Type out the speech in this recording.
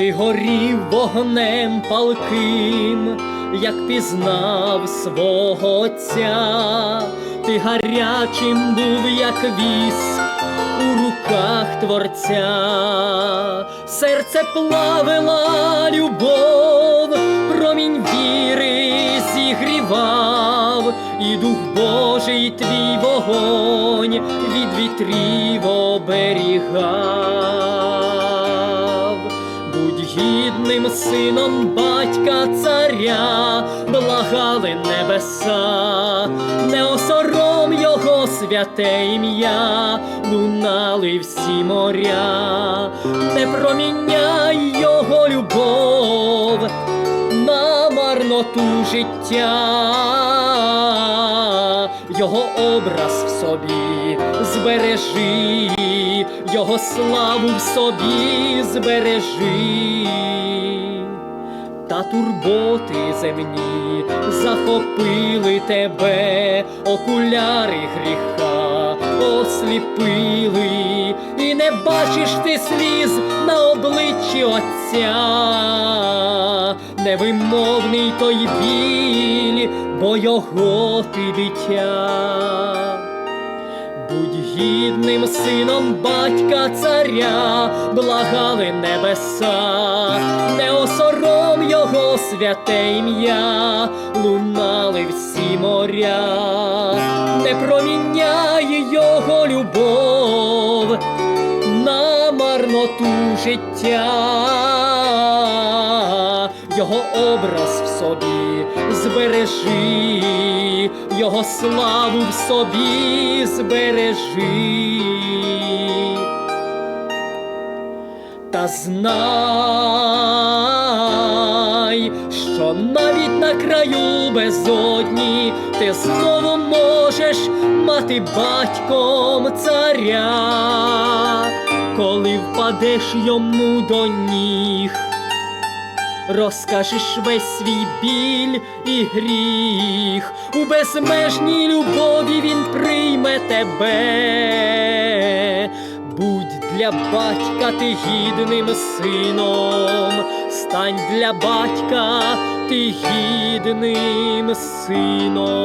Ти горів вогнем палким, як пізнав свого отця, ти гарячим був, як вісь у руках творця, серце плавила любов, промінь віри зігрівав, і дух Божий твій вогонь від вітрів оберігав. Гідним сином батька царя, благали небеса, не осором його святе ім'я, лунали всі моря, не проміняй його любов на марноту життя, його образ в собі. Збережи, його славу в собі збережи. Та турботи земні захопили тебе, окуляри гріха осліпили, і не бачиш ти сліз на обличчі Отця, невимовний той біль, бо його ти дитя. Будь гідним сином батька царя, благали небеса, не осором його святе ім'я, лунали всі моря, не проміняй його любов на марноту життя, його образ в собі збережи, його славу в собі збережи. Та знай, що навіть на краю безодні ти знову можеш мати батьком царя, коли впадеш йому до ніг. Розкажеш весь свій біль і гріх, у безмежній любові він прийме тебе. Будь для батька ти гідним сином, стань для батька ти гідним сином.